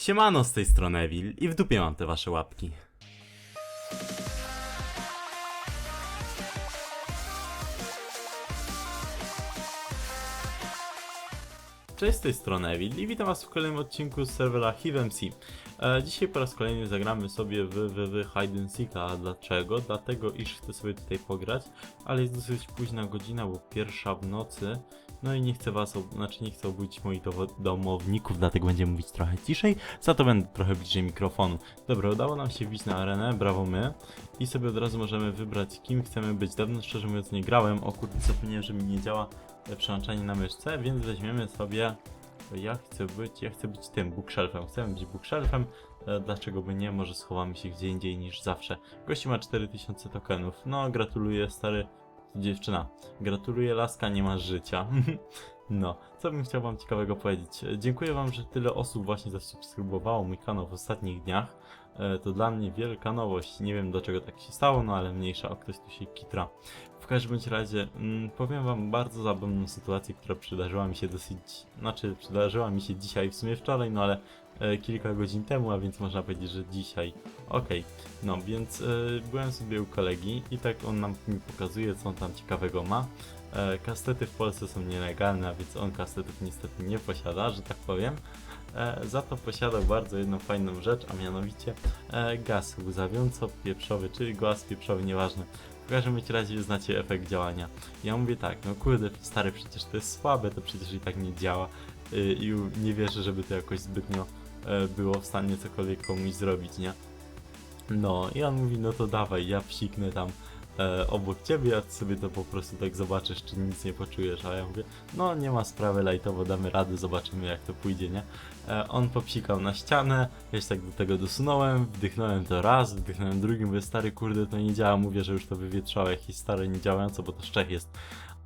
Siemano z tej strony Evil i w dupie mam te wasze łapki. Cześć z tej strony Evil i witam was w kolejnym odcinku z serwera HiveMC. E, dzisiaj po raz kolejny zagramy sobie w, w, w Hide and Seeka. Dlaczego? Dlatego iż chcę sobie tutaj pograć, ale jest dosyć późna godzina, bo pierwsza w nocy. No i nie chcę was, znaczy nie chcę obudzić moich domowników, dlatego będziemy mówić trochę ciszej, za to będę trochę bliżej mikrofonu. Dobra, udało nam się wbić na arenę, brawo my. I sobie od razu możemy wybrać kim chcemy być. Dawno szczerze mówiąc nie grałem, o kurde zapomniałem, że mi nie działa e, przełączanie na myszce, więc weźmiemy sobie ja chcę być, ja chcę być tym bookshelfem, chcemy być bookshelfem, e, dlaczego by nie, może schowamy się gdzie indziej niż zawsze. Gości ma 4000 tokenów, no gratuluję stary, dziewczyna, gratuluję laska, nie masz życia. No, co bym chciał wam ciekawego powiedzieć. E, Dziękuję wam, że tyle osób właśnie zasubskrybowało mój kanał w ostatnich dniach. E, To dla mnie wielka nowość. Nie wiem do czego tak się stało, no ale mniejsza, o ktoś tu się kitra. Każdym razie mm, powiem wam bardzo zabawną sytuację, która przydarzyła mi się dosyć, znaczy przydarzyła mi się dzisiaj, w sumie wczoraj, no ale e, kilka godzin temu, a więc można powiedzieć, że dzisiaj. Okej, no więc e, byłem sobie u kolegi i tak on nam mi pokazuje, co on tam ciekawego ma. E, kastety w Polsce są nielegalne, a więc on kastetów niestety nie posiada, że tak powiem. E, za to posiadał bardzo jedną fajną rzecz, a mianowicie e, gaz łzawiąco-pieprzowy, czyli gaz pieprzowy, nieważne. W każdym razie znacie efekt działania. Ja mówię tak, no kurde, stary, przecież to jest słabe, to przecież i tak nie działa y, i nie wierzę, żeby to jakoś zbytnio e, było w stanie cokolwiek komuś zrobić, nie? No i on mówi, no to dawaj, ja psiknę tam e, obok ciebie, a ty sobie to po prostu tak zobaczysz, czy nic nie poczujesz, a ja mówię, no nie ma sprawy, lajtowo damy radę, zobaczymy jak to pójdzie, nie? E, on popsikał na ścianę, ja się tak do tego dosunąłem, wdychnąłem to raz, wdychnąłem drugim, mówię, stary kurde, to nie działa, mówię, że już to wywietrzało jakieś stare, niedziałające, bo to szczech jest.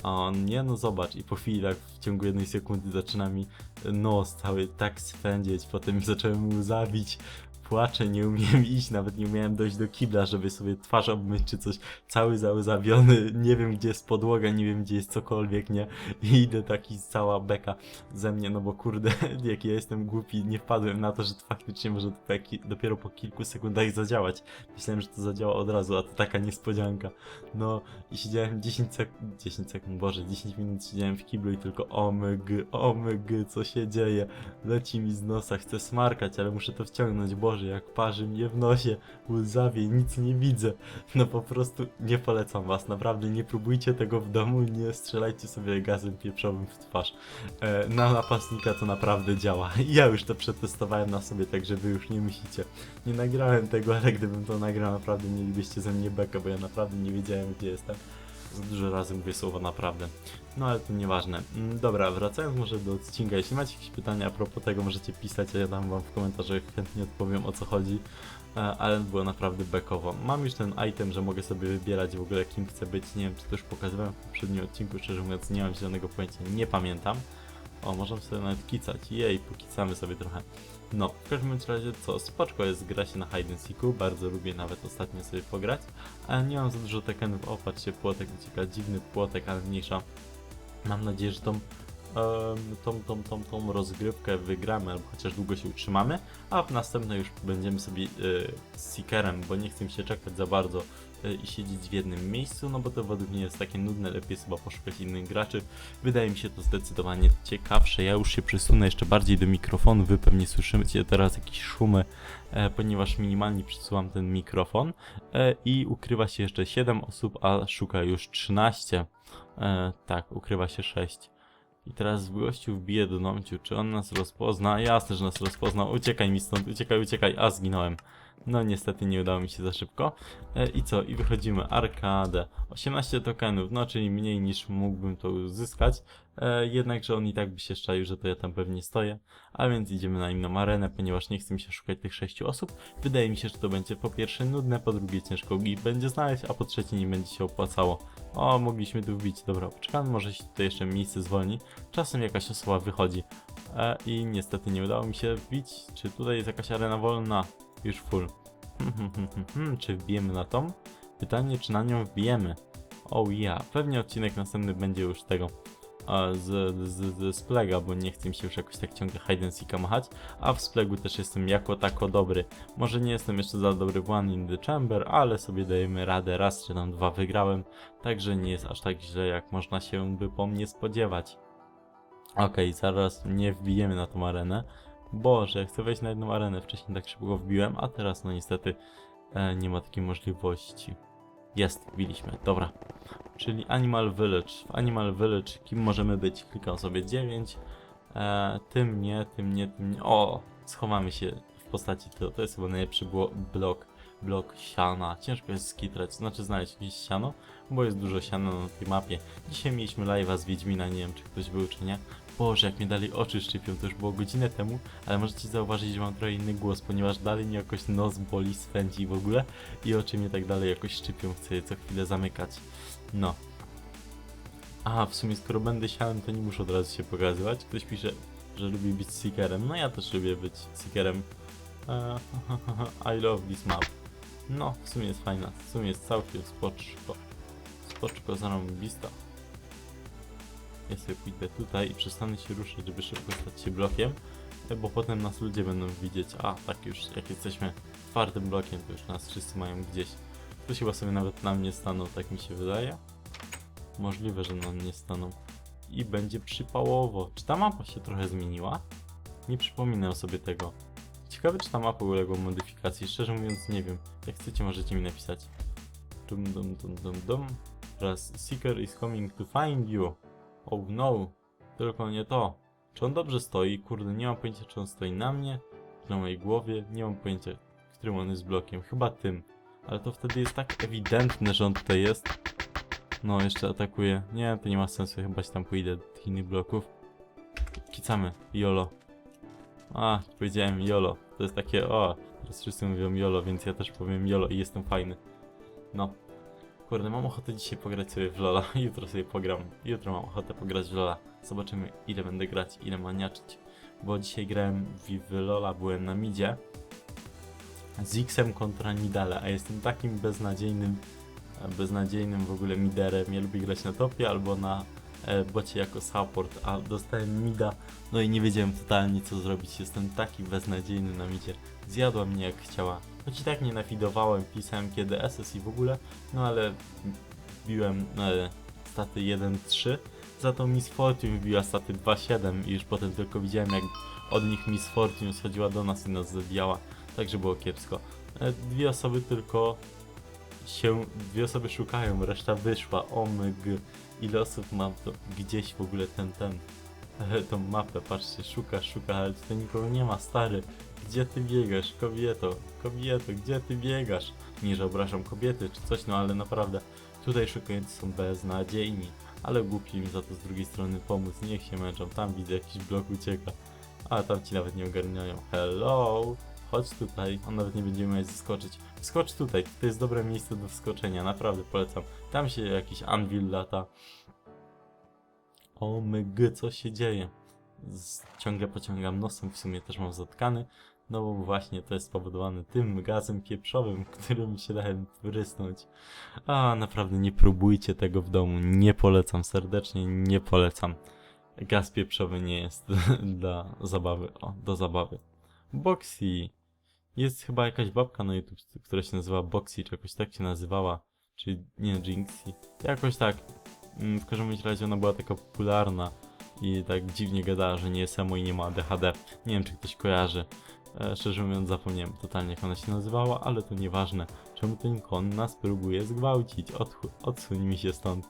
A on, nie no zobacz, i po chwili tak w ciągu jednej sekundy zaczyna mi nos cały tak swędzieć, potem zacząłem mu zabić, płaczę, nie umiem iść, nawet nie umiałem dojść do kibla, żeby sobie twarz obmyć czy coś, cały załzawiony, nie wiem gdzie jest podłoga, nie wiem gdzie jest cokolwiek, nie, i idę taki cała beka ze mnie, no bo kurde, jak ja jestem głupi, nie wpadłem na to, że to faktycznie może dopiero- dopiero po kilku sekundach zadziałać. Myślałem, że to zadziała od razu, a to taka niespodzianka. No i siedziałem 10 sekund, 10 sekund, boże, 10 minut siedziałem w kiblu i tylko omyg, omyg, co się dzieje? Leci mi z nosa, chcę smarkać, ale muszę to wciągnąć, boże, jak parzy mnie w nosie, łzawie, nic nie widzę. No po prostu nie polecam was, naprawdę nie próbujcie tego w domu, nie strzelajcie sobie gazem pieprzowym w twarz. E, na napastnika to naprawdę działa. Ja już to przetestowałem na sobie, także wy już nie musicie. Nie nagrałem tego, ale gdybym to nagrał, naprawdę mielibyście ze mnie bekę, bo ja naprawdę nie wiedziałem gdzie jestem. Dużo razy mówię słowo naprawdę. No ale to nieważne. Mm, Dobra, wracając może do odcinka. Jeśli macie jakieś pytania a propos tego, możecie pisać, a ja dam wam w komentarzach, chętnie odpowiem o co chodzi. E, Ale było naprawdę bekowo. Mam już ten item, że mogę sobie wybierać w ogóle kim chcę być. Nie wiem, czy to już pokazywałem w poprzednim odcinku, szczerze mówiąc, nie mam zielonego pojęcia, nie pamiętam. O, możemy sobie nawet kicać. Jej, pokicamy sobie trochę. No, w każdym razie co, spoczko jest, gra się na hide and seeku, bardzo lubię nawet ostatnio sobie pograć, ale nie mam za dużo tekenów, o patrzcie, płotek ucieka, dziwny płotek, ale mniejsza. Mam nadzieję, że tą, tą, tą, tą, tą rozgrywkę wygramy, albo chociaż długo się utrzymamy, a w następnej już będziemy sobie e, Seekerem, bo nie chcę mi się czekać za bardzo e, i siedzieć w jednym miejscu, no bo to według mnie jest takie nudne, lepiej chyba poszukać innych graczy. Wydaje mi się to zdecydowanie ciekawsze. Ja już się przysunę jeszcze bardziej do mikrofonu, wy pewnie słyszycie teraz jakieś szumy, e, ponieważ minimalnie przesuwam ten mikrofon e, i ukrywa się jeszcze 7 osób, a szuka już 13. E, tak, ukrywa się 6. I teraz gościu wbije do domciu, czy on nas rozpozna? Jasne, że nas rozpoznał. Uciekaj mi stąd, uciekaj, uciekaj, a zginąłem. No niestety nie udało mi się za szybko. E, I co? I wychodzimy arkadę. 18 tokenów, no czyli mniej niż mógłbym to uzyskać. E, jednakże on i tak by się szczaił, że to ja tam pewnie stoję. A więc idziemy na inną arenę, ponieważ nie chce mi się szukać tych 6 osób. Wydaje mi się, że to będzie po pierwsze nudne, po drugie ciężko gi będzie znaleźć, a po trzecie nie będzie się opłacało. O, mogliśmy tu wbić. Dobra, poczekamy, może się tutaj jeszcze miejsce zwolni. Czasem jakaś osoba wychodzi. E, I niestety nie udało mi się wbić. Czy tutaj jest jakaś arena wolna? Już full. Hmm, hmm, hmm. Czy wbijemy na tą? Pytanie, czy na nią wbijemy? Oh yeah. pewnie odcinek następny będzie już tego z, z, z Splega, bo nie chcę mi się już jakoś tak ciągle hide and seeka machać, a w Splegu też jestem jako tako dobry. Może nie jestem jeszcze za dobry w One in the Chamber, ale sobie dajemy radę, raz czy tam dwa wygrałem, także nie jest aż tak źle, jak można się by po mnie spodziewać. Okej, zaraz nie wbijemy na tą arenę. Boże, chcę wejść na jedną arenę, wcześniej tak szybko wbiłem, a teraz no niestety e, nie ma takiej możliwości. Jest, wbiliśmy, dobra. Czyli Animal Village. W Animal Village kim możemy być? Klikam sobie 9. E, tym nie, tym nie, tym nie. O, schowamy się w postaci to. To jest chyba najlepszy blo- blok. Blok siana. Ciężko jest skitrać, znaczy znaleźć jakieś siano, bo jest dużo siana na tej mapie. Dzisiaj mieliśmy live'a z Wiedźmina, nie wiem czy ktoś był czy nie. Boże, jak mnie dalej oczy szczypią, to już było godzinę temu, ale możecie zauważyć, że mam trochę inny głos, ponieważ dalej mnie jakoś nos boli, swędzi w ogóle i oczy mnie tak dalej jakoś szczypią, chcę je co chwilę zamykać. No. A, w sumie skoro będę siałem, to nie muszę od razu się pokazywać. Ktoś pisze, że lubi być seekerem. No ja też lubię być seekerem. Eee, I love this map. No, w sumie jest fajna. W sumie jest całkiem spoczko. Spoczko zarąbista. Ja sobie pójdę tutaj i przestanę się ruszać, żeby szybko stać się blokiem, e, bo potem nas ludzie będą widzieć. A, tak już, jak jesteśmy twardym blokiem, to już nas wszyscy mają gdzieś. Ktoś chyba sobie nawet na mnie stanął, tak mi się wydaje. Możliwe, że na mnie staną. I będzie przypałowo. Czy ta mapa się trochę zmieniła? Nie przypominam sobie tego. Ciekawe, czy ta mapa uległa modyfikacji. Szczerze mówiąc, nie wiem. Jak chcecie, możecie mi napisać. Dum dum dum dum dum. Teraz Seeker is coming to find you. Oh no. Tylko nie to. Czy on dobrze stoi? Kurde, nie mam pojęcia, czy on stoi na mnie, czy na mojej głowie. Nie mam pojęcia, którym on jest blokiem. Chyba tym. Ale to wtedy jest tak ewidentne, że on tutaj jest. No, jeszcze atakuje. Nie, to nie ma sensu, chyba się tam pójdę do tych innych bloków. Kicamy, YOLO. A, powiedziałem YOLO. To jest takie, o, teraz wszyscy mówią YOLO, więc ja też powiem YOLO i jestem fajny. No. Kurde, mam ochotę dzisiaj pograć sobie w Lola. Jutro sobie pogram. Jutro mam ochotę pograć w Lola. Zobaczymy, ile będę grać, ile maniaczyć. Bo dzisiaj grałem w, w Lola, byłem na midzie. Z X-em kontra Nidale, a jestem takim beznadziejnym beznadziejnym w ogóle miderem. Ja lubię grać na topie albo na e, bocie jako support, a dostałem mida, no i nie wiedziałem totalnie co zrobić. Jestem taki beznadziejny na midzie. Zjadła mnie jak chciała. Choć i tak nie nafidowałem, pisałem kiedy SS i w ogóle, no ale biłem e, staty 1-3. Za to Miss Fortune wbiła staty 2-7 i już potem tylko widziałem jak od nich Miss Fortune schodziła do nas i nas zabijała. Także było kiepsko. E, dwie osoby tylko się dwie osoby szukają, reszta wyszła. Omg, ile osób mam to gdzieś w ogóle ten, ten, e, tą mapę, patrzcie, szuka, szuka, ale tutaj nikogo nie ma, stary. Gdzie ty biegasz, kobieto, kobieto, gdzie ty biegasz? Nie, że obrażam kobiety czy coś, no ale naprawdę, tutaj szukający są beznadziejni, ale głupi im za to z drugiej strony pomóc, niech się męczą, tam widzę jakiś blok ucieka, a tam ci nawet nie ogarniają. Hello! Chodź tutaj, on nawet nie będzie miał zaskoczyć. Skocz tutaj, to jest dobre miejsce do wskoczenia, naprawdę polecam. Tam się jakiś anvil lata. O myg, co się dzieje? Ciągle pociągam nosem, w sumie też mam zatkany. No bo właśnie to jest spowodowane tym gazem pieprzowym, którym się dałem wrysnąć. A naprawdę nie próbujcie tego w domu, nie polecam serdecznie, nie polecam. Gaz pieprzowy nie jest dla zabawy, o, do zabawy. Boxy. Jest chyba jakaś babka na YouTube, która się nazywa Boxy, czy jakoś tak się nazywała. Czy nie, Jinxie. Jakoś tak. Mm, W każdym razie ona była taka popularna i tak dziwnie gadała, że nie jest emo i nie ma ADHD. Nie wiem, czy ktoś kojarzy. E, szczerze mówiąc, zapomniałem totalnie, jak ona się nazywała, ale to nieważne. Czemu ten kon nas próbuje zgwałcić? Odchu- odsuń mi się stąd.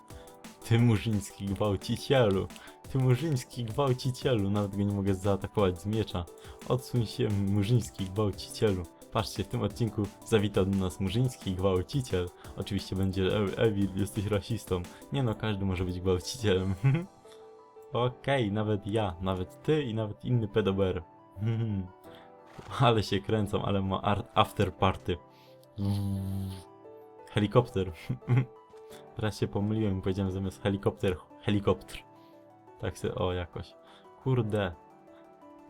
Ty murzyński gwałcicielu. Ty murzyński gwałcicielu. Nawet go nie mogę zaatakować z miecza. Odsuń się, murzyński gwałcicielu. Patrzcie, w tym odcinku zawitał do nas murzyński gwałciciel. Oczywiście będzie Evil, jesteś rasistą. Nie no, każdy może być gwałcicielem. Okej, nawet ja, nawet ty i nawet inny pedober. ale się kręcą, ale ma art after party. Helikopter. Teraz się pomyliłem i powiedziałem zamiast helikopter, helikopter. Tak se, o jakoś. Kurde.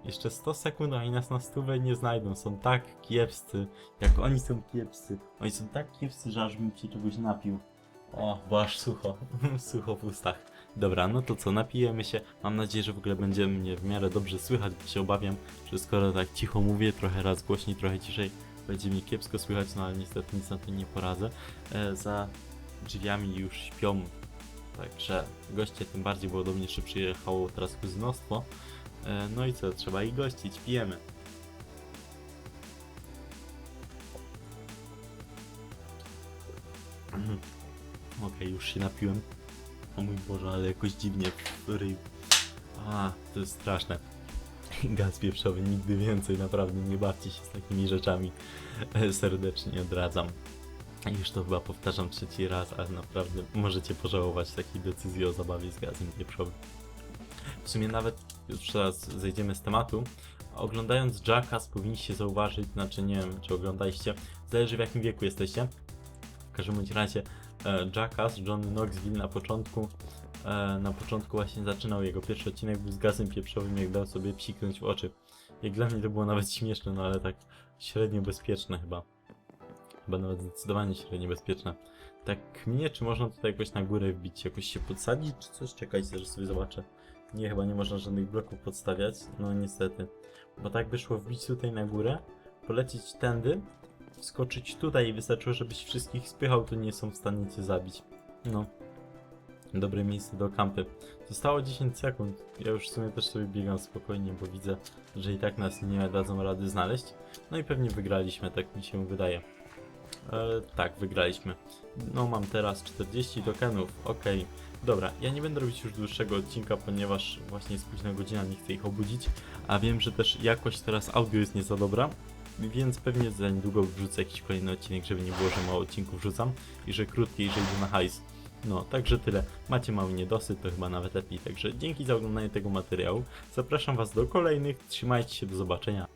Jeszcze 100 sekund, a i nas na stówę nie znajdą. Są tak kiepscy. Jak oni są kiepscy. Oni są tak kiepscy, że aż bym się czegoś napił. O, bo aż sucho. sucho w ustach. Dobra, no to co, napijemy się. Mam nadzieję, że w ogóle będzie mnie w miarę dobrze słychać, bo się obawiam, że skoro tak cicho mówię, trochę raz głośniej, trochę ciszej, będzie mi kiepsko słychać, no ale niestety nic na to nie poradzę. E, za drzwiami już śpią, także goście tym bardziej, bo do mnie jeszcze przyjechało teraz kuzynostwo. E, no i co, trzeba ich gościć, pijemy. Mhm. Okej, już się napiłem. O mój Boże, ale jakoś dziwnie. A, to jest straszne. Gaz pieprzowy, nigdy więcej, naprawdę nie bawcie się z takimi rzeczami. E, Serdecznie odradzam. Już to chyba powtarzam trzeci raz, ale naprawdę możecie pożałować takiej decyzji o zabawie z gazem pieprzowym. W sumie nawet już teraz zejdziemy z tematu. Oglądając Jackass powinniście zauważyć, znaczy nie wiem czy oglądaliście, zależy w jakim wieku jesteście. W każdym razie Jackass, Johnny Knoxville na początku e, na początku właśnie zaczynał jego pierwszy odcinek był z gazem pieprzowym, jak dał sobie psiknąć w oczy. Jak dla mnie to było nawet śmieszne, no ale tak średnio bezpieczne chyba. Chyba nawet zdecydowanie średnio bezpieczne. Tak mnie, czy można tutaj jakoś na górę wbić, jakoś się podsadzić, czy coś? Czekajcie, że sobie zobaczę. Nie, chyba nie można żadnych bloków podstawiać, no niestety. Bo tak by szło wbić tutaj na górę, polecieć tędy, wskoczyć tutaj i wystarczyło, żebyś wszystkich spychał, to nie są w stanie cię zabić. No. Dobre miejsce do kampy. Zostało 10 sekund. Ja już w sumie też sobie biegam spokojnie, bo widzę, że i tak nas nie dadzą rady znaleźć. No i pewnie wygraliśmy, tak mi się wydaje. E, tak, wygraliśmy. No mam teraz 40 tokenów, okej. Dobra, ja nie będę robić już dłuższego odcinka, ponieważ właśnie jest późna godzina, nie chcę ich obudzić. A wiem, że też jakość teraz audio jest nie za dobra, więc pewnie za niedługo wrzucę jakiś kolejny odcinek, żeby nie było, że mało odcinków wrzucam i że krótki że idę na hajs. No, także tyle. Macie mały niedosyt, to chyba nawet lepiej. Także dzięki za oglądanie tego materiału. Zapraszam Was do kolejnych. Trzymajcie się, do zobaczenia.